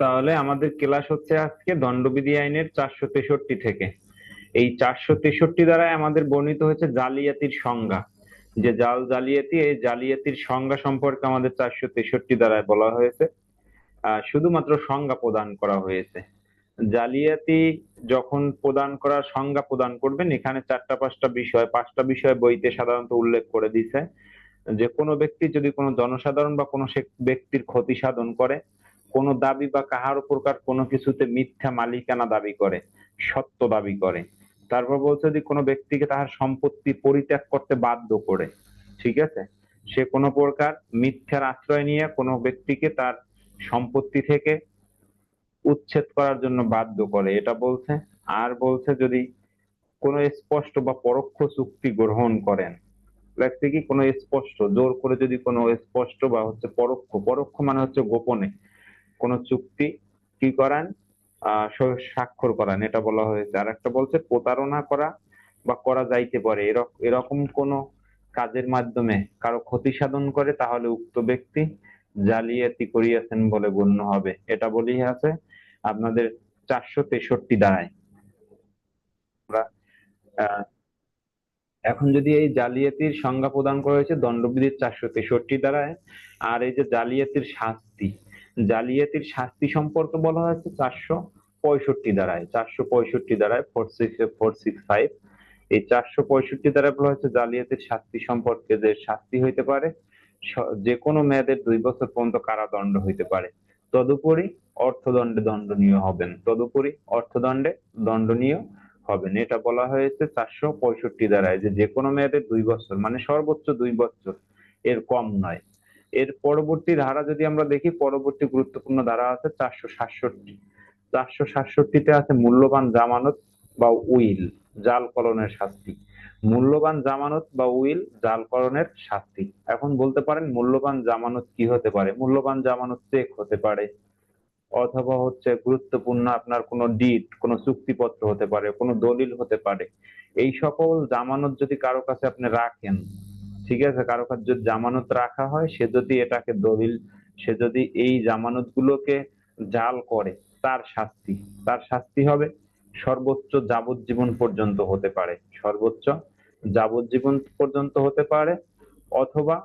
তাহলে আমাদের ক্লাস হচ্ছে আজকে দণ্ডবিধি আইনের চারশো তেষট্টি থেকে। এই চারশো তেষট্টি দ্বারা আমাদের বর্ণিত হয়েছে জালিয়াতির সংজ্ঞা। যে জাল জালিয়াতি, এই জালিয়াতির সংজ্ঞা সম্পর্কে আমাদের চারশো তেষট্টি দ্বারায় বলা হয়েছে। শুধুমাত্র সংজ্ঞা প্রদান করা হয়েছে। জালিয়াতি যখন প্রদান করার সংজ্ঞা প্রদান করবেন, এখানে চারটা পাঁচটা বিষয় পাঁচটা বিষয় বইতে সাধারণত উল্লেখ করে দিছে। যে কোনো ব্যক্তি যদি কোনো জনসাধারণ বা কোনো ব্যক্তির ক্ষতি সাধন করে কোনো দাবি বা কাহার প্রকার কোনো কিছুতে মিথ্যা মালিকানা দাবি করে, সত্য দাবি করে। তারপর বলছে যদি কোনো ব্যক্তিকে তাহার সম্পত্তি পরিত্যাগ করতে বাধ্য করে, ঠিক আছে? সে কোনো প্রকার মিথ্যার আশ্রয় নিয়ে কোনো ব্যক্তিকে তার সম্পত্তি থেকে উচ্ছেদ করার জন্য বাধ্য করে। এটা বলছে, আর বলছে যদি কোনো স্পষ্ট বা পরোক্ষ চুক্তি গ্রহণ করেন লাগছে কি কোনো স্পষ্ট, জোর করে যদি কোনো স্পষ্ট বা হচ্ছে পরোক্ষ পরোক্ষ মানে হচ্ছে গোপনে কোনো চুক্তি কি করান স্বাক্ষর করান, এটা বলা হয়েছে। আর একটা বলছে, প্রতারণা করা বা করা যাইতে পারে। এরকম কোনো কাজের মাধ্যমে কারও ক্ষতি সাধন করে, তাহলে উক্ত ব্যক্তি জালিয়াতি করিয়াছেন বলে গণ্য হবে। এটা বলি আছে আপনাদের চারশো তেষট্টি দ্বারায় এখন যদি এই জালিয়াতির সংজ্ঞা প্রদান করা হয়েছে, দণ্ডবিধির চারশো তেষট্টি দ্বারায়, আর এই যে জালিয়াতির শাস্তি জালিয়াতির শাস্তি সম্পর্কে বলা হয়েছে চারশো পঁয়ষট্টি দ্বারায় চারশো পঁয়ষট্টি দ্বারায় four six four six five এই চারশো পঁয়ষট্টি দ্বারা বলা হয়েছে জালিয়াতির শাস্তি সম্পর্কে যে শাস্তি হইতে পারে যে কোনো মেয়াদের দুই বছর পর্যন্ত কারাদণ্ড হইতে পারে। তদুপরি অর্থদণ্ডে দণ্ডনীয় হবেন। তদুপরি অর্থদণ্ডে দণ্ডনীয় হবেন। এটা বলা হয়েছে চারশো পঁয়ষট্টি দ্বারায় যে যে কোনো মেয়াদের দুই বছর মানে সর্বোচ্চ দুই বছর এর কম নয়। এর পরবর্তী ধারা যদি আমরা দেখি, পরবর্তী গুরুত্বপূর্ণ ধারা আছে চারশো সাতষট্টি। চারশো সাতষট্টিতে আছে মূল্যবান জামানত বা উইল, জালকরণের শাস্তি। মূল্যবান জামানত বা উইল, জালকরণের শাস্তি। এখন বলতে পারেন মূল্যবান জামানত কি হতে পারে? মূল্যবান জামানত চেক হতে পারে, অথবা হচ্ছে গুরুত্বপূর্ণ আপনার কোনো ডিট কোনো চুক্তিপত্র হতে পারে, কোনো দলিল হতে পারে। এই সকল জামানত যদি কারও কাছে আপনি রাখেন ঠিক আছে? কারও কাছে যদি জামানত রাখা হয়, সে যদি এটাকে দলিল, সে যদি এই জামানত গুলোকে জাল করে, তার শাস্তি। তার শাস্তি হবে সর্বোচ্চ যাবজ্জীবন পর্যন্ত হতে পারে। সর্বোচ্চ যাবজ্জীবন পর্যন্ত হতে পারে অথবা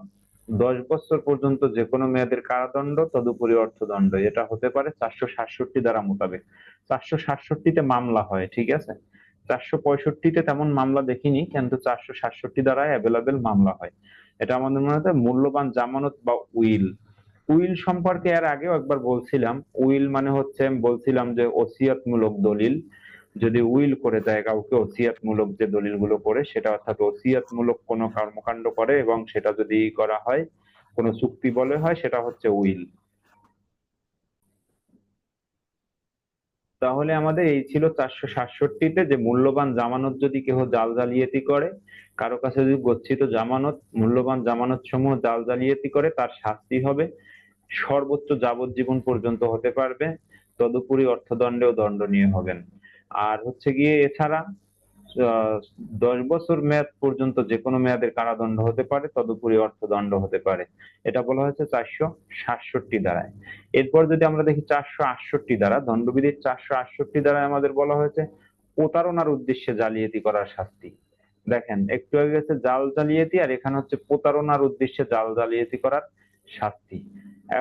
দশ বছর পর্যন্ত যে কোনো মেয়াদের কারাদণ্ড, তদুপরি অর্থদণ্ড। এটা হতে পারে চারশো সাতষট্টি দ্বারা মোতাবেক। চারশো সাতষট্টিতে মামলা হয়, ঠিক আছে? চারশো পঁয়ষট্টিতে তেমন মামলা দেখিনি, কিন্তু চারশো সাতষট্টি দ্বারা অ্যাভেলেবেল মামলা হয়। এটা আমাদের মনে হয় মূল্যবান জামানত বা উইল। উইল সম্পর্কে এর আগেও একবার বলছিলাম। উইল মানে হচ্ছে, বলছিলাম যে ওসিয়াতমূলক দলিল। যদি উইল করে দেয় কাউকে, ওসিয়াতমূলক যে দলিলগুলো করে, সেটা অর্থাৎ ওসিয়াতমূলক কোনো কর্মকাণ্ড করে এবং সেটা যদি করা হয়, কোনো চুক্তি বলে হয়, সেটা হচ্ছে উইল। তাহলে আমাদের এই ছিল চারশো সাতষট্টিতে যে মূল্যবান জামানত যদি কেহ জাল জালিয়াতি করে, কারও কাছে যদি গচ্ছিত জামানত, মূল্যবান জামানত সমূহ জাল জালিয়াতি করে, তার শাস্তি হবে। সর্বোচ্চ যাবজ্জীবন পর্যন্ত হতে পারবে। তদুপরি অর্থদণ্ডেও দণ্ডনীয় হবেন। আর হচ্ছে গিয়ে এছাড়া দশ বছর মেয়াদ পর্যন্ত যে কোনো মেয়াদের কারাদণ্ড হতে পারে, তদুপরি অর্থদণ্ড হতে পারে। এটা বলা হয়েছে চারশো সাতষট্টি দ্বারায়। এরপর যদি আমরা দেখি চারশো আটষট্টি দ্বারা, দণ্ডবিধির চারশো আটষট্টি দ্বারায় আমাদের বলা হয়েছে প্রতারণার উদ্দেশ্যে জালিয়াতি করার শাস্তি। দেখেন, একটু আগে গেছে জাল জালিয়াতি, আর এখানে হচ্ছে প্রতারণার উদ্দেশ্যে জাল জালিয়াতি করার শাস্তি।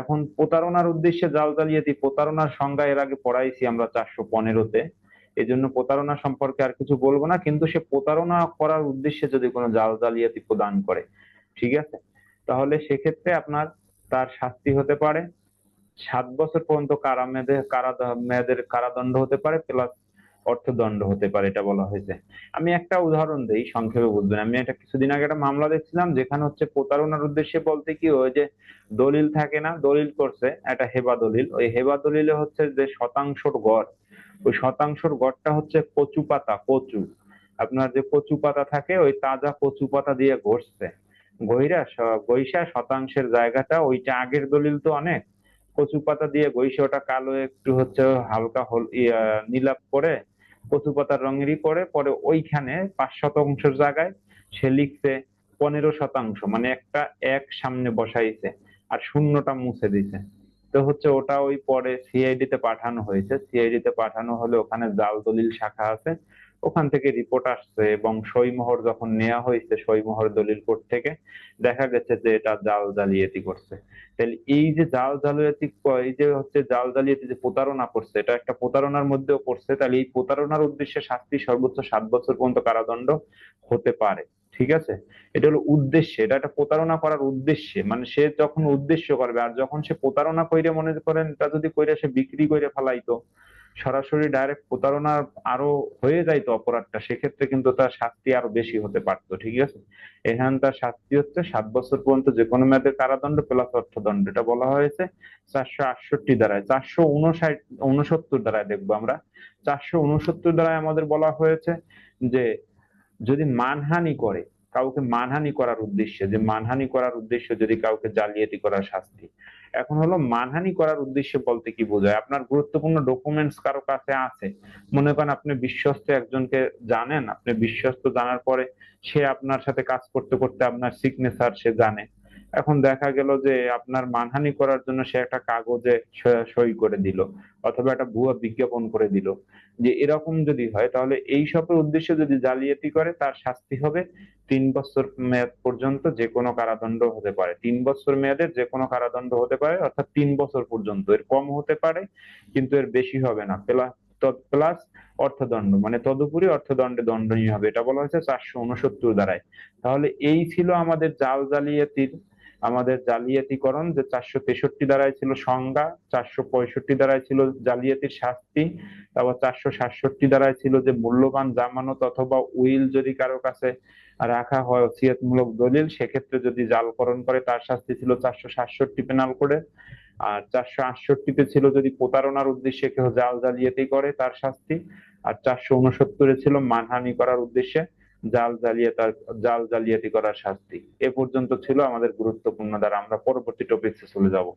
এখন প্রতারণার উদ্দেশ্যে জাল জালিয়াতি, প্রতারণার সংজ্ঞা এর আগে পড়াইছি আমরা চারশো পনেরোতে। এই জন্য প্রতারণা সম্পর্কে আর কিছু বলব না, কিন্তু সে প্রতারণা করার উদ্দেশ্যে যদি কোনো জাল জালিয়াতি প্রদান করে, ঠিক আছে? তাহলে সেক্ষেত্রে আপনার তার শাস্তি হতে পারে। সাত বছর পর্যন্ত কারা মেয়াদে কারা মেয়াদের কারাদণ্ড হতে পারে, প্লাস অর্থদণ্ড হতে পারে, এটা বলা হয়েছে। আমি একটা উদাহরণ দিই, সংক্ষেপে বুঝবেন। আমি একটা কিছুদিন আগে একটা মামলা দেখছিলাম, যেখানে হচ্ছে প্রতারণার উদ্দেশ্যে বলতে কি, ওই যে দলিল থাকে না, দলিল করছে, একটা হেবা দলিল। ওই হেবা দলিলে হচ্ছে যে শতাংশর গড় ওই শতাংশর গড়টা হচ্ছে কচু পাতা, কচু। আপনার যে কচু পাতা থাকে, ওই তাজা কচু পাতা দিয়ে ঘষছে। গইরা স- গইসা শতাংশের জায়গাটা, ওইটা আগের দলিল তো অনেক। কচু পাতা দিয়ে গইসে ওটা কালো একটু হচ্ছে হালকা হল নীলাপ করে, কচু পাতার রঙেরই করে, পরে ওইখানে পাঁচ শতাংশের জায়গায় সে লিখছে পনেরো শতাংশ মানে একটা এক সামনে বসাইছে, আর শূন্যটা মুছে দিছে। তো হচ্ছে ওটা ওই পরে সিআইডি তে পাঠানো হয়েছে। সিআইডি তে পাঠানো হলে ওখানে জাল দলিল শাখা আছে। ওখান থেকে রিপোর্ট আসছে এবং সইমোহর যখন নেওয়া হয়েছে সইমোহর দলিল কোর্ট থেকে, দেখা গেছে যে এটা জাল জালিয়াতি করছে। তাহলে এই যে জাল জালিয়াতি, এই যে হচ্ছে জাল জালিয়াতি যে প্রতারণা করছে, এটা একটা প্রতারণার মধ্যেও পড়ছে তাহলে এই প্রতারণার উদ্দেশ্যে শাস্তি সর্বোচ্চ সাত বছর পর্যন্ত কারাদণ্ড হতে পারে। ঠিক আছে? এটা হলো উদ্দেশ্যে, এটা একটা প্রতারণা করার উদ্দেশ্যে। মানে সে যখন উদ্দেশ্য করবে, আর যখন সে প্রতারণা কইরে মনে করেন, এটা যদি কইরে সে বিক্রি করে ফেলাইতো, সরাসরি ডাইরেক্ট প্রতারণা আরও হয়ে যাইতো অপরাধটা, সেক্ষেত্রে কিন্তু তার শাস্তি আরও বেশি হতে পারতো, ঠিক আছে? এখানে তার শাস্তি হচ্ছে সাত বছর পর্যন্ত যে কোনো মেয়াদের কারাদণ্ড প্লাস অর্থদণ্ড। এটা বলা হয়েছে চারশো আটষট্টি দ্বারায়, চারশো উনষাট, উনসত্তর দ্বারায় দেখব আমরা। চারশো উনসত্তর দ্বারায় আমাদের বলা হয়েছে যে যদি মানহানি করে, কাউকে মানহানি করার উদ্দেশ্যে, যে মানহানি করার উদ্দেশ্যে যদি কাউকে জালিয়াতি করার শাস্তি। এখন হলো মানহানি করার উদ্দেশ্যে বলতে কি বোঝায়? আপনার গুরুত্বপূর্ণ ডকুমেন্টস কারও কাছে আছে? মনে করেন আপনি বিশ্বস্ত একজনকে জানেন, আপনি বিশ্বস্ত জানার পরে সে আপনার সাথে কাজ করতে করতে আপনার সিগনেচার সে জানে। এখন দেখা গেল যে আপনার মানহানি করার জন্য সে একটা কাগজে সই করে দিল, অথবা একটা ভুয়া বিজ্ঞাপন করে দিল। যে এরকম যদি হয়, তাহলে এই সবের উদ্দেশ্যে যদি জালিয়াতি করে, তার শাস্তি হবে তিন বছর মেয়াদ পর্যন্ত যে কোনো কারাদণ্ড হতে পারে। তিন বছর মেয়াদের যে কোনো কারাদণ্ড হতে পারে, অর্থাৎ তিন বছর পর্যন্ত। এর কম হতে পারে, কিন্তু এর বেশি হবে না। প্লাস প্লাস অর্থদণ্ড মানে তদুপরি অর্থদণ্ডে দণ্ডনীয় হবে। এটা বলা হয়েছে চারশো উনসত্তর দ্বারায় তাহলে এই ছিল আমাদের জাল জালিয়াতির, আমাদের জালিয়াতিকরণ, যে চারশো তেষট্টি দ্বারায় ছিল সংজ্ঞা, চারশো পঁয়ষট্টি দ্বারায় ছিল জালিয়াতির শাস্তি, তারপর চারশো সাতষট্টি দ্বারায় ছিল যে মূল্যবান জামানত অথবা উইল যদি কারও কাছে রাখা হয়, ওসিয়তমূলক দলিল, সেক্ষেত্রে যদি জালকরণ করে, তার শাস্তি ছিল চারশো সাতষট্টি পেনাল করে আর চারশো আটষট্টিতে ছিল যদি প্রতারণার উদ্দেশ্যে কেউ জাল জালিয়াতি করে তার শাস্তি, আর চারশো উনসত্তরে ছিল মানহানি করার উদ্দেশ্যে জাল জালিয়াতার, জাল জালিয়াতি করার শাস্তি। এ পর্যন্ত ছিল আমাদের গুরুত্বপূর্ণ দ্বারা। আমরা পরবর্তী টপিকসে চলে যাব।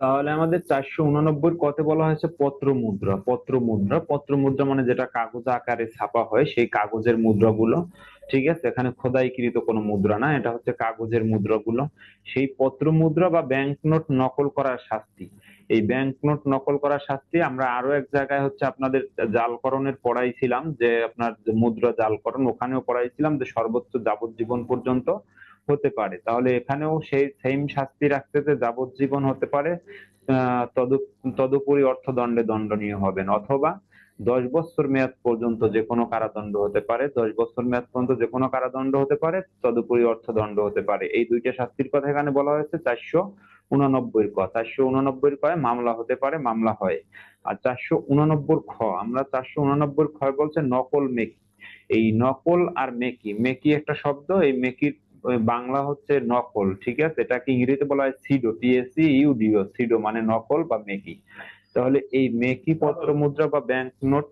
তাহলে আমাদের চারশো উনানব্বই কতে বলা হয়েছে পত্র মুদ্রা পত্র মুদ্রা পত্র মুদ্রা মানে যেটা কাগজ আকারে ছাপা হয়, সেই কাগজের মুদ্রাগুলো ঠিক আছে? এখানে খোদাইকৃত কোনো মুদ্রা না, এটা হচ্ছে কাগজের মুদ্রাগুলো। সেই পত্র মুদ্রা বা ব্যাংক নোট নকল করার শাস্তি। এই ব্যাংক নোট নকল করার শাস্তি আমরা আরও এক জায়গায় হচ্ছে আপনাদের জালকরণের পড়াইছিলাম, যে আপনার মুদ্রা জালকরণ, ওখানেও পড়াইছিলাম যে সর্বোচ্চ যাবজ্জীবন পর্যন্ত হতে পারে। তাহলে এখানেও সেই সেম শাস্তি রাখতে যে যাবজ্জীবন হতে পারে তদুপরি অর্থদণ্ডে দণ্ডনীয় হবেন, অথবা দশ বছর মেয়াদ পর্যন্ত যে কোনো কারাদণ্ড হতে পারে, দশ বছর মেয়াদ পর্যন্ত যে কোনো কারাদণ্ড হতে পারে, তদুপরি অর্থদণ্ড হতে পারে। এই দুইটা শাস্তির কথা এখানে বলা হয়েছে, চারশো উননব্বই ক। চারশো উননব্বই কয় মামলা হতে পারে, মামলা হয়। আর চারশো উননব্বই খ, আমরা চারশো উননব্বই খ বলছে নকল মেকি। এই নকল আর মেকি মেকি একটা শব্দ, এই মেকির বাংলা হচ্ছে নকল, ঠিক আছে? এটাকে ইংরেজিতে বলা হয় সিডো টিএসসি ইউডিও সিডো মানে নকল বা মেকি। তাহলে এই মেকি পত্র মুদ্রা বা ব্যাংক নোট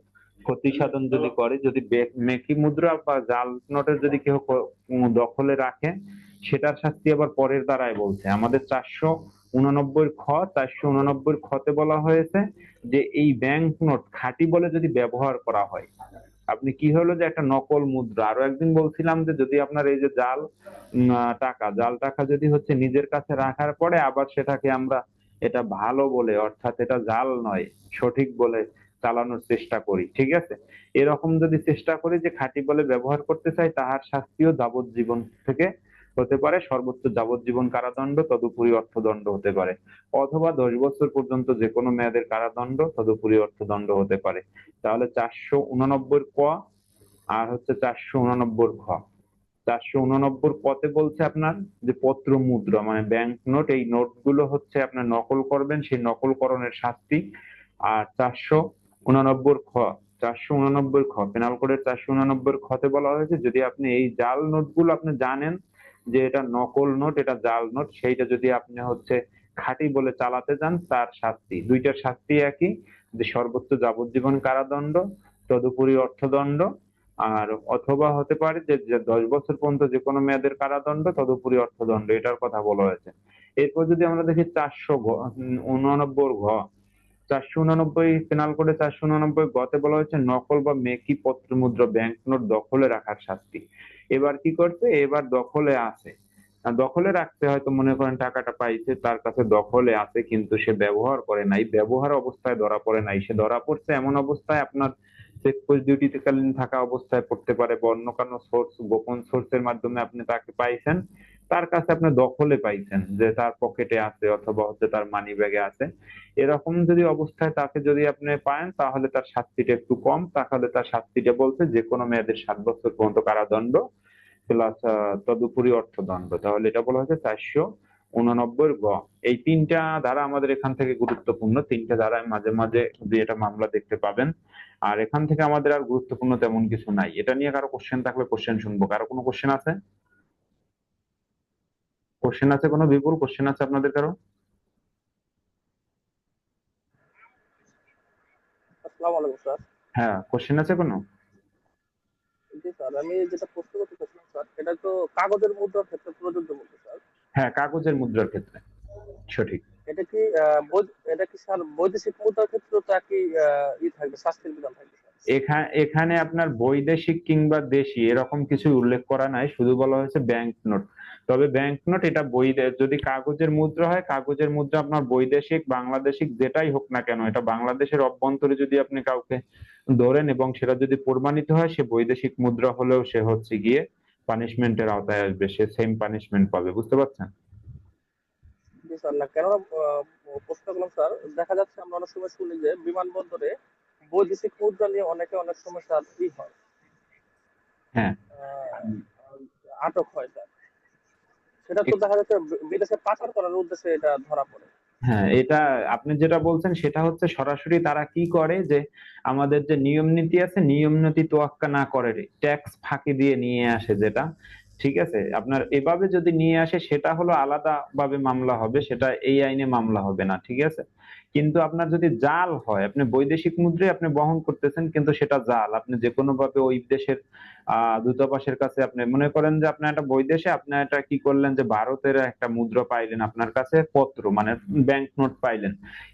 ক্ষতি সাধন যদি করে, যদি মেকি মুদ্রা বা জাল নোটের যদি কেউ দখলে রাখে, সেটার শাস্তি আবার পরের দ্বারাই বলছে। আমাদের চারশো উননব্বই খ, চারশো উননব্বই খতে বলা হয়েছে যে এই ব্যাংক নোট খাঁটি বলে যদি ব্যবহার করা হয়, আপনি কি হলো যে একটা নকল মুদ্রা? আরও একদিন বলছিলাম যে যদি আপনার এই যে জাল টাকা জাল টাকা যদি হচ্ছে নিজের কাছে রাখার পরে আবার সেটাকে আমরা এটা ভালো বলে, অর্থাৎ এটা জাল নয়, সঠিক বলে চালানোর চেষ্টা করি, ঠিক আছে? এরকম যদি চেষ্টা করি যে খাঁটি বলে ব্যবহার করতে চাই, তাহার শাস্তিও যাবজ্জীবন থেকে হতে পারে, সর্বোচ্চ যাবজ্জীবন কারাদণ্ড, তদুপরি অর্থদণ্ড হতে পারে, অথবা দশ বছর পর্যন্ত যে কোনো মেয়াদের কারাদণ্ড, তদুপরি অর্থদণ্ড হতে পারে। তাহলে চারশো উননব্বই ক আর হচ্ছে চারশো উননব্বই খ চারশো উননব্বই কতে বলছে আপনার যে পত্র মুদ্রা মানে ব্যাংক নোট এই নোটগুলো হচ্ছে আপনার নকল করবেন, সেই নকলকরণের শাস্তি। আর চারশো উননব্বই খ, চারশো উননব্বই খ পেনাল কোডের চারশো উননব্বই খতে বলা হয়েছে, যদি আপনি এই জাল নোটগুলো আপনি জানেন যে এটা নকল নোট এটা জাল নোট সেইটা যদি আপনি হচ্ছে খাঁটি বলে চালাতে যান তার শাস্তি। দুইটার শাস্তি একই, যে সর্বোচ্চ যাবজ্জীবন কারাদণ্ড, তদুপরি অর্থদণ্ড আর অথবা হতে পারে যে দশ বছর পর্যন্ত যে কোনো মেয়াদের কারাদণ্ড, তদুপরি অর্থদণ্ড, এটার কথা বলা হয়েছে। এরপর যদি আমরা দেখি চারশো উননব্বই ঘ, চারশো উননব্বই পেনাল কোডে চারশো উননব্বই গতে বলা হয়েছে নকল বা মেকি পত্র মুদ্রা ব্যাংক নোট দখলে রাখার শাস্তি। এবার কি করছে? এবার দখলে আছে। দখলে রাখতে হয়তো মনে করেন টাকাটা পাইছে, তার কাছে দখলে আছে, কিন্তু সে ব্যবহার করে নাই। ব্যবহার অবস্থায় ধরা পড়ে নাই। সে ধরা পড়ছে এমন অবস্থায় আপনার চেকপোস্ট ডিউটিতে কালীন থাকা অবস্থায় পড়তে পারে বা অন্য কোনো সোর্স গোপন সোর্সের মাধ্যমে আপনি তাকে পাইছেন, তার কাছে আপনি দখলে পাইছেন যে তার পকেটে আছে অথবা হচ্ছে তার মানি ব্যাগে আছে। এরকম যদি অবস্থায় তাকে যদি আপনি পান, তাহলে তার শাস্তিটা একটু কম। তাহলে তার শাস্তিটা বলছে যে কোনো মেয়াদের সাত বছর পর্যন্ত কারাদণ্ড প্লাস তদুপরি অর্থদণ্ড। তাহলে এটা বলা হয়েছে চারশো উননব্বই গ। এই তিনটা ধারা আমাদের এখান থেকে গুরুত্বপূর্ণ। তিনটা ধারায় মাঝে মাঝে এটা মামলা দেখতে পাবেন। আর এখান থেকে আমাদের আর গুরুত্বপূর্ণ তেমন কিছু নাই। এটা নিয়ে কারও কোশ্চেন থাকলে কোশ্চেন শুনব। কারও কোনো কোশ্চেন আছে? কোশ্চেন আছে কোনো বিপুল? কোশ্চেন আছে আপনাদের কারও? আসসালামু আলাইকুম স্যার। হ্যাঁ কোশ্চেন আছে কোনো? জি স্যার। আমি যেটা প্রশ্ন করতে চাচ্ছিলাম স্যার এটা তো কাগজের মুদ্রার ক্ষেত্রে প্রযোজ্য হ্যাঁ কাগজের মুদ্রার ক্ষেত্রে। সঠিক। এটা কি এটা কি স্যার বৈদেশিক মুদ্রার ক্ষেত্রে তো একই ই থাকবে শাস্তির বিধান থাকবে। এখানে এখানে আপনার বৈদেশিক কিংবা দেশি এরকম কিছু উল্লেখ করা নাই শুধু বলা হয়েছে ব্যাংক নোট তবে ব্যাংক নোট এটা বৈদে যদি কাগজের মুদ্রা হয় কাগজের মুদ্রা আপনার বৈদেশিক বাংলাদেশিক যেটাই হোক না কেন এটা বাংলাদেশের অভ্যন্তরে যদি আপনি কাউকে ধরেন এবং সেটা যদি প্রমাণিত হয় সে বৈদেশিক মুদ্রা হলেও সে হচ্ছে গিয়ে পানিশমেন্টের আওতায় আসবে সে সেম পানিশমেন্ট পাবে বুঝতে পারছেন? জি স্যার না কেননা প্রশ্ন করলাম স্যার দেখা যাচ্ছে আমরা অনেক সময় শুনি যে বিমানবন্দরে বৈদেশিক মুদ্রা নিয়ে অনেকে অনেক সময় স্যার ই হয়। হ্যাঁ। আটক হয় স্যার। সেটা তো দেখা যাচ্ছে বিদেশে পাচার করার উদ্দেশ্যে এটা ধরা পড়ে। হ্যাঁ এটা আপনি যেটা বলছেন সেটা হচ্ছে সরাসরি তারা কি করে যে আমাদের যে নিয়ম নীতি আছে, নিয়ম নীতি তোয়াক্কা না করে ট্যাক্স ফাঁকি দিয়ে নিয়ে আসে যেটা, ঠিক আছে? আপনার এভাবে যদি নিয়ে আসে সেটা হলো আলাদা ভাবে মামলা হবে, সেটা এই আইনে মামলা হবে না, ঠিক আছে? কিন্তু আপনার যদি জাল হয়, আপনি বৈদেশিক মুদ্রায় আপনি বহন করতেছেন, কিন্তু সেটা জাল। আপনি যে কোনো ভাবে ওই দেশের দূতাবাসের কাছে আপনি মনে করেন যে আপনার একটা বৈদেশে, আপনি এটা কি করলেন যে ভারতের একটা মুদ্রা পাইলেন আপনার কাছে, পত্র মানে ব্যাংক নোট পাইলেন।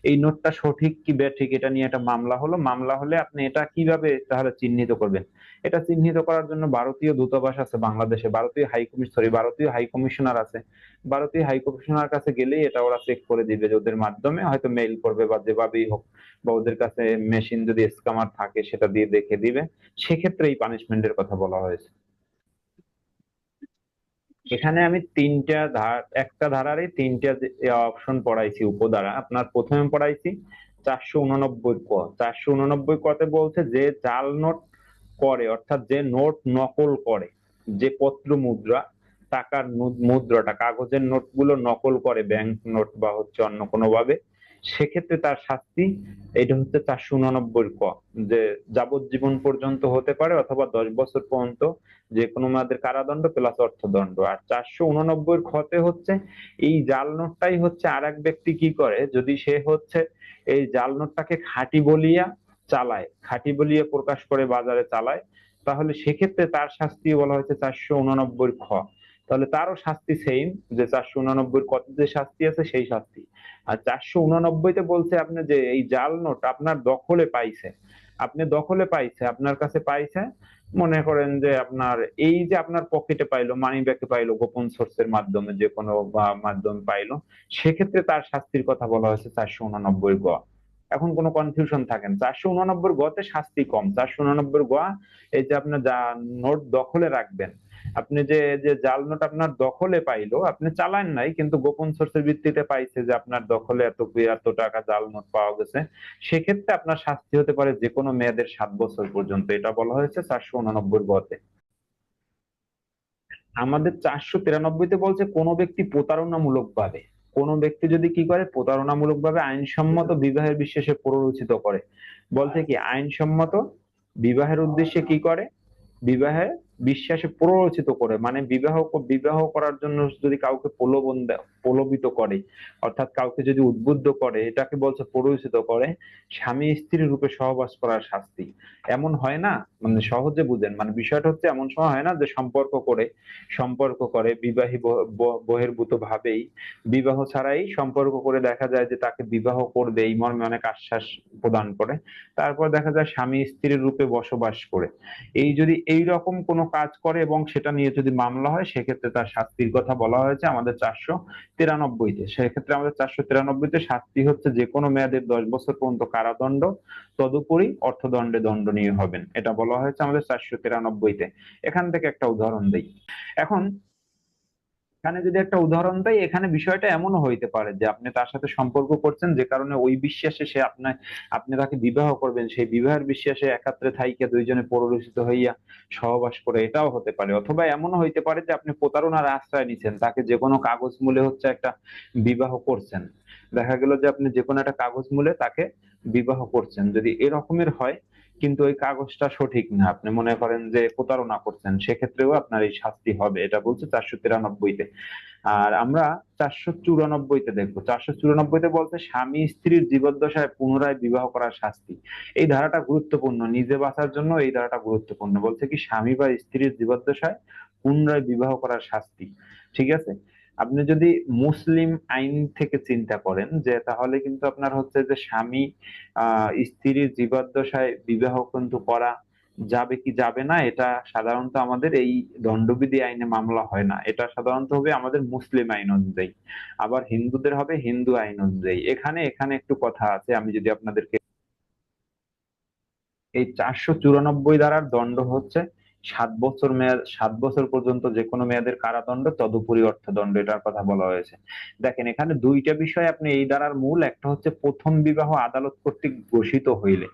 এই নোটটা সঠিক কি বেঠিক এটা নিয়ে একটা মামলা হলো। মামলা হলে আপনি এটা কীভাবে তাহলে চিহ্নিত করবেন? এটা চিহ্নিত করার জন্য ভারতীয় দূতাবাস আছে বাংলাদেশে, ভারতীয় হাই কমিশন সরি ভারতীয় হাই কমিশনার আছে। ভারতীয় হাই কমিশনার কাছে গেলেই এটা ওরা চেক করে দিবে ওদের মাধ্যমে হয়তো মেইল করবে বা যেভাবেই হোক, বা ওদের কাছে মেশিন যদি স্ক্যামার থাকে সেটা দিয়ে দেখে দিবে। সেক্ষেত্রে এই পানিশমেন্টের কথা বলা হয়েছে। এখানে আমি তিনটা ধার, একটা ধারারই তিনটা অপশন পড়াইছি উপধারা আপনার প্রথমে পড়াইছি চারশো উননব্বই ক। চারশো উননব্বই কতে বলছে যে জাল নোট করে, অর্থাৎ যে নোট নকল করে, যে পত্র মুদ্রা টাকার মুদ্রাটা, কাগজের নোটগুলো নকল করে ব্যাংক নোট বা হচ্ছে অন্য কোনো ভাবে সেক্ষেত্রে তার শাস্তি, এটা হচ্ছে চারশো উননব্বই ক, যে যাবজ্জীবন পর্যন্ত হতে পারে অথবা দশ বছর পর্যন্ত যে কোনো মেয়াদের কারাদণ্ড প্লাস অর্থদণ্ড। আর চারশো উননব্বই খতে হচ্ছে এই জাল নোটটাই হচ্ছে আর এক ব্যক্তি কি করে, যদি সে হচ্ছে এই জাল নোটটাকে খাঁটি বলিয়া চালায়, খাঁটি বলিয়া প্রকাশ করে বাজারে চালায়, তাহলে সেক্ষেত্রে তার শাস্তি বলা হয়েছে চারশো উননব্বই খ। তাহলে তারও শাস্তি সেম যে চারশো উননব্বই কত যে শাস্তি আছে সেই শাস্তি। আর চারশো উননব্বইতে বলছে আপনি যে এই জাল নোট আপনার দখলে পাইছে। আপনি দখলে পাইছে, আপনার কাছে পাইছে। মনে করেন যে আপনার এই যে আপনার পকেটে পাইলো মানি ব্যাগে পাইলো, গোপন সোর্সের মাধ্যমে যে কোনো মাধ্যমে পাইলো, সেক্ষেত্রে তার শাস্তির কথা বলা হয়েছে চারশো উননব্বই গ। এখন কোনো কনফিউশন থাকেন চারশো উননব্বই গতে শাস্তি কম। চারশো উননব্বই গ এই যে আপনার যা নোট দখলে রাখবেন, আপনি যে যে জাল নোট আপনার দখলে পাইলো, আপনি চালান নাই, কিন্তু গোপন সোর্সের ভিত্তিতে পাইছে যে আপনার দখলে এত এত টাকা জাল নোট পাওয়া গেছে, সেক্ষেত্রে আপনার শাস্তি হতে পারে যে কোনো মেয়াদের সাত বছর পর্যন্ত। এটা বলা হয়েছে চারশো উননব্বই গতে আমাদের চারশো তিরানব্বইতে বলছে কোনো ব্যক্তি প্রতারণামূলক ভাবে কোনো ব্যক্তি যদি কি করে? প্রতারণামূলকভাবে আইনসম্মত বিবাহের বিশ্বাসে প্ররোচিত করে। বলতে কি? আইনসম্মত বিবাহের উদ্দেশ্যে কি করে? বিবাহে বিশ্বাসে প্ররোচিত করে মানে বিবাহ বিবাহ করার জন্য যদি কাউকে প্রলোভন প্রলোভিত করে, অর্থাৎ কাউকে যদি উদ্বুদ্ধ করে, এটাকে বলছে প্ররোচিত করে, স্বামী স্ত্রী রূপে সহবাস করার শাস্তি। এমন হয় না? মানে সহজে বুঝেন মানে বিষয়টা হচ্ছে এমন সময় হয় না যে সম্পর্ক করে সম্পর্ক করে, বিবাহী বহির্ভূত ভাবেই। বিবাহ ছাড়াই সম্পর্ক করে দেখা যায় যে তাকে বিবাহ করবে, এই মর্মে অনেক আশ্বাস প্রদান করে। তারপর দেখা যায় স্বামী স্ত্রীর রূপে বসবাস করে। এই যদি এই রকম কোনো কাজ করে এবং সেটা নিয়ে যদি মামলা হয়, সেক্ষেত্রে তার শাস্তির কথা বলা হয়েছে আমাদের চারশো তিরানব্বইতে। সেক্ষেত্রে আমাদের চারশো তিরানব্বইতে শাস্তি হচ্ছে যে কোনো মেয়াদের দশ বছর পর্যন্ত কারাদণ্ড, তদুপরি অর্থদণ্ডে দণ্ডনীয় হবেন। এটা বলা হয়েছে আমাদের চারশো তিরানব্বইতে। এখান থেকে একটা উদাহরণ দেই। এখন এখানে যদি একটা উদাহরণ দেয় এখানে বিষয়টা এমনও হইতে পারে যে আপনি তার সাথে সম্পর্ক করছেন, যে কারণে ওই বিশ্বাসে সে আপনার, আপনি তাকে বিবাহ করবেন, সেই বিবাহের বিশ্বাসে একাত্রে থাইকে দুইজনে পরিরোচিত হইয়া সহবাস করে, এটাও হতে পারে। অথবা এমনও হইতে পারে যে আপনি প্রতারণার আশ্রয় নিচ্ছেন তাকে যে কোনো কাগজ মূলে হচ্ছে একটা বিবাহ করছেন। দেখা গেল যে আপনি যে কোনো একটা কাগজ মূলে তাকে বিবাহ করছেন। যদি এরকমের হয় কিন্তু ওই কাগজটা সঠিক না। আপনি মনে করেন যে প্রতারণা করছেন, সেক্ষেত্রেও আপনার এই শাস্তি হবে। এটা বলছে চারশো তিরানব্বইতে। আর আমরা চারশো চুরানব্বইতে দেখব। চারশো চুরানব্বইতে বলছে স্বামী স্ত্রীর জীবদ্দশায় পুনরায় বিবাহ করার শাস্তি। এই ধারাটা গুরুত্বপূর্ণ। নিজে বাঁচার জন্য এই ধারাটা গুরুত্বপূর্ণ। বলছে কি, স্বামী বা স্ত্রীর জীবদ্দশায় পুনরায় বিবাহ করার শাস্তি। ঠিক আছে? আপনি যদি মুসলিম আইন থেকে চিন্তা করেন, যে তাহলে কিন্তু আপনার হচ্ছে যে স্বামী আহ স্ত্রীর জীবদ্দশায় বিবাহ কিন্তু করা যাবে কি যাবে না, এটা সাধারণত আমাদের এই দণ্ডবিধি আইনে মামলা হয় না। এটা সাধারণত হবে আমাদের মুসলিম আইন অনুযায়ী। আবার হিন্দুদের হবে হিন্দু আইন অনুযায়ী। এখানে এখানে একটু কথা আছে, আমি যদি আপনাদেরকে এই চারশো চুরানব্বই ধারার দণ্ড হচ্ছে সাত বছর মেয়াদ, সাত বছর পর্যন্ত যে কোনো মেয়াদের কারাদণ্ড, তদুপরি অর্থদণ্ড, এটার কথা বলা হয়েছে। দেখেন, এখানে দুইটা বিষয় আপনি এই ধারার মূল, একটা হচ্ছে প্রথম বিবাহ আদালত কর্তৃক ঘোষিত হইলে।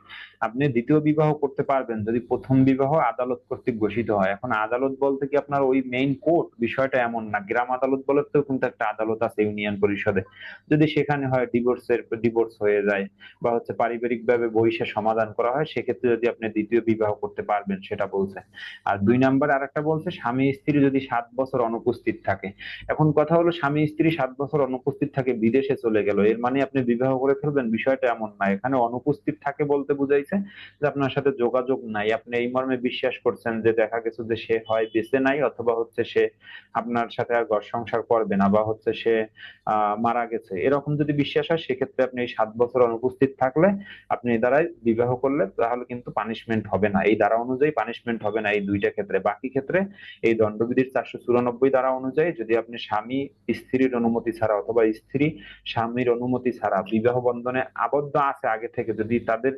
আপনি দ্বিতীয় বিবাহ করতে পারবেন যদি প্রথম বিবাহ আদালত কর্তৃক ঘোষিত হয়। এখন আদালত বলতে কি আপনার ওই মেইন কোর্ট বিষয়টা এমন না। গ্রাম আদালত বলতেও কিন্তু একটা আদালত আছে ইউনিয়ন পরিষদে। যদি সেখানে হয় ডিভোর্সের ডিভোর্স হয়ে যায় বা হচ্ছে পারিবারিক ভাবে বহিষে সমাধান করা হয়, সেক্ষেত্রে যদি আপনি দ্বিতীয় বিবাহ করতে পারবেন সেটা বলছে। আর দুই নাম্বার আর একটা বলছে, স্বামী স্ত্রী যদি সাত বছর অনুপস্থিত থাকে। এখন কথা হলো স্বামী স্ত্রী সাত বছর অনুপস্থিত থাকে, বিদেশে চলে গেল। এর মানে আপনি বিবাহ করে ফেলবেন? বিষয়টা এমন না। এখানে অনুপস্থিত থাকে বলতে বুঝাইছে যে আপনার সাথে যোগাযোগ নাই। আপনি এই মর্মে বিশ্বাস করছেন যে দেখা গেছে যে সে হয় বেঁচে নাই অথবা হচ্ছে সে আপনার সাথে আর ঘর সংসার করবে না বা হচ্ছে সে মারা গেছে। এরকম যদি বিশ্বাস হয়, সেক্ষেত্রে আপনি এই সাত বছর অনুপস্থিত থাকলে আপনি দ্বারাই বিবাহ করলে তাহলে কিন্তু পানিশমেন্ট হবে না। এই ধারা অনুযায়ী পানিশমেন্ট হবে না এই দুইটা ক্ষেত্রে। বাকি ক্ষেত্রে এই দণ্ডবিধির চারশো চুরানব্বই দ্বারা অনুযায়ী যদি আপনি স্বামী স্ত্রীর অনুমতি ছাড়া অথবা স্ত্রী স্বামীর অনুমতি ছাড়া বিবাহ বন্ধনে আবদ্ধ আছে আগে থেকে, যদি তাদের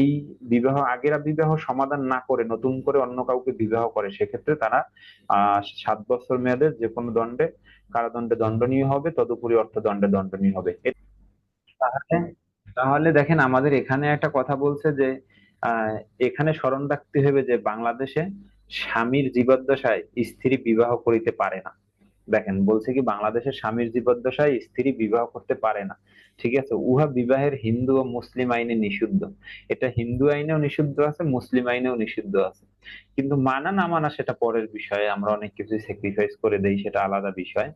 এই বিবাহ, আগেরা বিবাহ সমাধান না করে, নতুন করে অন্য কাউকে বিবাহ করে, সেক্ষেত্রে তারা সাত বছর মেয়াদের যে কোনো দণ্ডে, কারাদণ্ডে দণ্ডনীয় হবে, তদুপরি অর্থদণ্ডে দণ্ডনীয় হবে। তাহলে তাহলে দেখেন আমাদের এখানে একটা কথা বলছে যে এখানে স্মরণ রাখতে হবে যে বাংলাদেশে স্বামীর জীবদ্দশায় স্ত্রী বিবাহ করিতে পারে না। দেখেন, বলছে কি, বাংলাদেশের স্বামীর জীবদ্দশায় স্ত্রী বিবাহ করতে পারে না। ঠিক আছে? উহা বিবাহের হিন্দু ও মুসলিম আইনে নিষিদ্ধ। এটা হিন্দু আইনেও নিষিদ্ধ আছে, মুসলিম আইনেও নিষিদ্ধ আছে। কিন্তু মানা না মানা সেটা পরের বিষয় আমরা অনেক কিছু স্যাক্রিফাইস করে দেই, সেটা আলাদা বিষয়।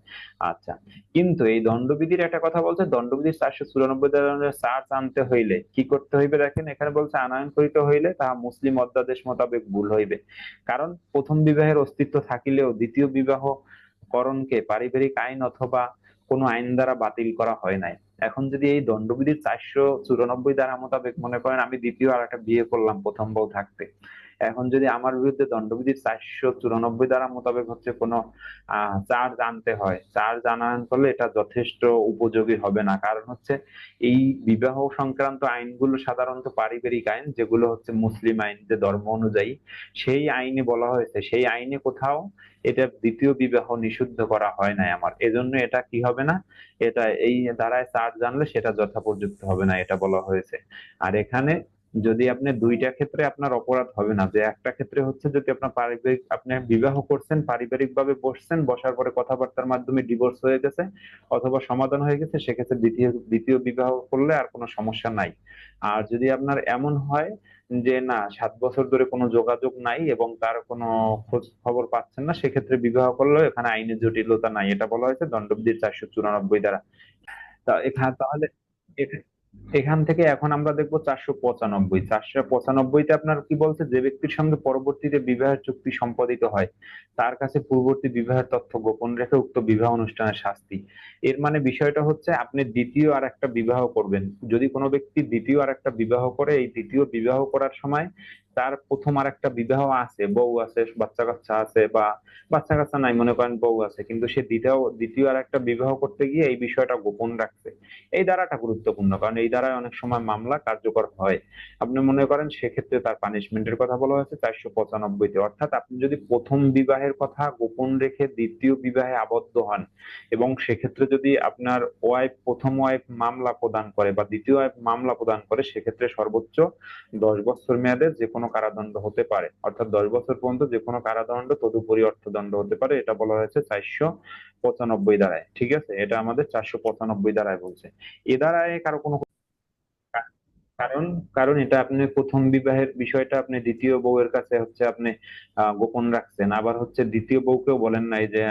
আচ্ছা কিন্তু এই দণ্ডবিধির একটা কথা বলছে দণ্ডবিধির চারশো চুরানব্বই ধরনের চার্জ আনতে হইলে কি করতে হইবে দেখেন? এখানে বলছে, আনয়ন করিতে হইলে তাহা মুসলিম অধ্যাদেশ মোতাবেক ভুল হইবে। কারণ প্রথম বিবাহের অস্তিত্ব থাকিলেও দ্বিতীয় বিবাহ করণকে পারিবারিক আইন অথবা কোনো আইন দ্বারা বাতিল করা হয় নাই। এখন যদি এই দণ্ডবিধির চারশো চুরানব্বই ধারা মোতাবেক মনে করেন, আমি দ্বিতীয় আর একটা বিয়ে করলাম, প্রথম বউ থাকতে। এখন যদি আমার বিরুদ্ধে দণ্ডবিধির চারশো চুরানব্বই দ্বারা মোতাবেক হচ্ছে কোনো চার্জ আনতে হয়, চার্জ আনয়ন করলে এটা যথেষ্ট উপযোগী হবে না। কারণ হচ্ছে এই বিবাহ সংক্রান্ত আইনগুলো সাধারণত পারিবারিক আইন, যেগুলো হচ্ছে মুসলিম আইন যে ধর্ম অনুযায়ী, সেই আইনে বলা হয়েছে। সেই আইনে কোথাও এটা দ্বিতীয় বিবাহ নিষিদ্ধ করা হয় নাই আমার। এজন্য এটা কি হবে না? এটা এই ধারায় চার্জ জানলে সেটা যথাপর্যুক্ত হবে না, এটা বলা হয়েছে। আর এখানে যদি আপনি দুইটা ক্ষেত্রে আপনার অপরাধ হবে না, যে একটা ক্ষেত্রে হচ্ছে যদি আপনার পারিবারিক, আপনি বিবাহ করছেন পারিবারিক ভাবে বসছেন, বসার পরে কথাবার্তার মাধ্যমে ডিভোর্স হয়ে গেছে অথবা সমাধান হয়ে গেছে, সেক্ষেত্রে দ্বিতীয় দ্বিতীয় বিবাহ করলে আর কোনো সমস্যা নাই। আর যদি আপনার এমন হয় যে না, সাত বছর ধরে কোনো যোগাযোগ নাই এবং তার কোনো খোঁজ খবর পাচ্ছেন না, সেক্ষেত্রে বিবাহ করলেও এখানে আইনের জটিলতা নাই। এটা বলা হয়েছে দণ্ডবিধির চারশো চুরানব্বই দ্বারা। তা এখানে তাহলে এখান থেকে এখন আমরা দেখব চারশো পঁচানব্বই। চারশো পঁচানব্বইতে আপনার কি বলছে? যে ব্যক্তির সঙ্গে পরবর্তীতে বিবাহের চুক্তি সম্পাদিত হয়, তার কাছে পূর্ববর্তী বিবাহের তথ্য গোপন রেখে উক্ত বিবাহ অনুষ্ঠানের শাস্তি। এর মানে বিষয়টা হচ্ছে, আপনি দ্বিতীয় আর একটা বিবাহ করবেন। যদি কোনো ব্যক্তি দ্বিতীয় আর একটা বিবাহ করে, এই দ্বিতীয় বিবাহ করার সময় তার প্রথম আর একটা বিবাহ আছে, বউ আছে, বাচ্চা কাচ্চা আছে বা বাচ্চা কাচ্চা নাই, মনে করেন বউ আছে, কিন্তু সে দ্বিতীয় দ্বিতীয় আর একটা বিবাহ করতে গিয়ে এই বিষয়টা গোপন রাখছে। এই ধারাটা গুরুত্বপূর্ণ, কারণ এই ধারায় অনেক সময় মামলা কার্যকর হয়। আপনি মনে করেন সেক্ষেত্রে তার পানিশমেন্টের কথা বলা হয়েছে চারশো পঁচানব্বইতে। অর্থাৎ আপনি যদি প্রথম বিবাহের কথা গোপন রেখে দ্বিতীয় বিবাহে আবদ্ধ হন এবং সেক্ষেত্রে যদি আপনার ওয়াইফ প্রথম ওয়াইফ মামলা প্রদান করে বা দ্বিতীয় ওয়াইফ মামলা প্রদান করে, সেক্ষেত্রে সর্বোচ্চ দশ বছর মেয়াদে যে কোনো কারাদণ্ড হতে পারে। অর্থাৎ দশ বছর পর্যন্ত যে কোনো কারাদণ্ড তদুপরি অর্থদণ্ড হতে পারে। এটা বলা হয়েছে চারশো পঁচানব্বই দ্বারায় ঠিক আছে? এটা আমাদের চারশো পঁচানব্বই দ্বারায় বলছে। এ দ্বারায় কারও কোনো কারণ কারণ এটা আপনি প্রথম বিবাহের বিষয়টা আপনি দ্বিতীয় বউয়ের কাছে হচ্ছে আপনি গোপন রাখছেন। আবার হচ্ছে দ্বিতীয় বউকেও বলেন নাই যে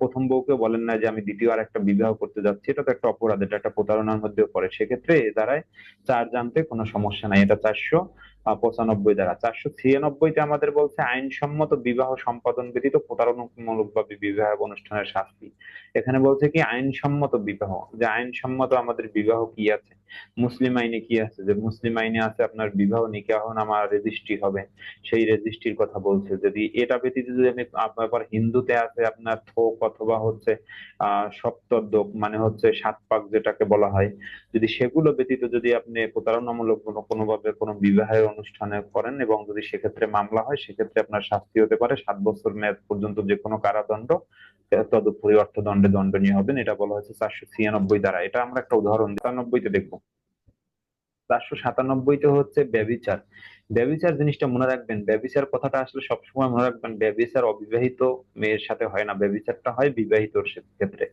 প্রথম বউকেও বলেন নাই যে আমি দ্বিতীয় আর একটা বিবাহ করতে যাচ্ছি। এটা তো একটা অপরাধ। এটা একটা প্রতারণার মধ্যেও পড়ে। সেক্ষেত্রে এ দ্বারায় চার জানতে কোনো সমস্যা নাই। এটা চারশো পঁচানব্বই দ্বারা চারশো ছিয়ানব্বইতে আমাদের বলছে আইনসম্মত বিবাহ সম্পাদন ব্যতীত প্রতারণামূলক ভাবে বিবাহ অনুষ্ঠানের শাস্তি। এখানে বলছে কি, আইনসম্মত বিবাহ। যে আইনসম্মত আমাদের বিবাহ কি আছে? মুসলিম আইনে কি আছে? যে মুসলিম আইনে আছে আপনার বিবাহ নিকাহ নামা রেজিস্ট্রি হবে। সেই রেজিস্ট্রির কথা বলছে। যদি এটা ব্যতীত যদি আমি আপনার হিন্দুতে আছে আপনার থোক অথবা হচ্ছে আহ সপ্তদ্যোগ মানে হচ্ছে সাত পাক যেটাকে বলা হয়, যদি সেগুলো ব্যতীত যদি আপনি প্রতারণামূলক কোনো, কোনোভাবে কোনো বিবাহের অনুষ্ঠানে করেন এবং যদি সেক্ষেত্রে মামলা হয়, সেক্ষেত্রে আপনার শাস্তি হতে পারে সাত বছর মেয়াদ পর্যন্ত যে কোনো কারাদণ্ড তদুপরি অর্থদণ্ডে দণ্ডনীয় হবেন, এটা বলা হয়েছে চারশো ছিয়ানব্বই দ্বারা। এটা আমরা একটা উদাহরণ সাতানব্বইতে দেখব। চারশো সাতানব্বইতে হচ্ছে ব্যভিচার। ব্যভিচার জিনিসটা মনে রাখবেন ব্যভিচার কথাটা আসলে সবসময় মনে রাখবেন ব্যভিচার অবিবাহিত মেয়ের সাথে হয় না ব্যভিচারটা হয় বিবাহিত ক্ষেত্রে,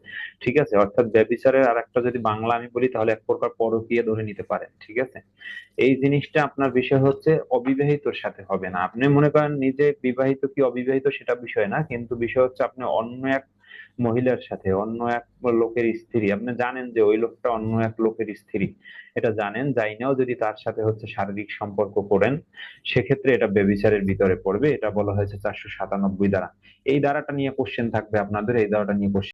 ঠিক আছে? অর্থাৎ ব্যভিচারের আর একটা যদি বাংলা আমি বলি, তাহলে এক প্রকার পরকীয়া ধরে নিতে পারেন, ঠিক আছে? এই জিনিসটা আপনার বিষয় হচ্ছে অবিবাহিতর সাথে হবে না। আপনি মনে করেন নিজে বিবাহিত কি অবিবাহিত সেটা বিষয় না, কিন্তু বিষয় হচ্ছে আপনি অন্য এক মহিলার সাথে, অন্য এক লোকের স্ত্রী। আপনি জানেন যে ওই লোকটা অন্য এক লোকের স্ত্রী। এটা জানেন, যাই নাও যদি তার সাথে হচ্ছে শারীরিক সম্পর্ক করেন, সেক্ষেত্রে এটা বেবিচারের ভিতরে পড়বে। এটা বলা হয়েছে চারশো সাতানব্বই দ্বারা। এই দ্বারাটা নিয়ে কোশ্চেন থাকবে আপনাদের, এই দ্বারাটা নিয়ে কোশ্চেন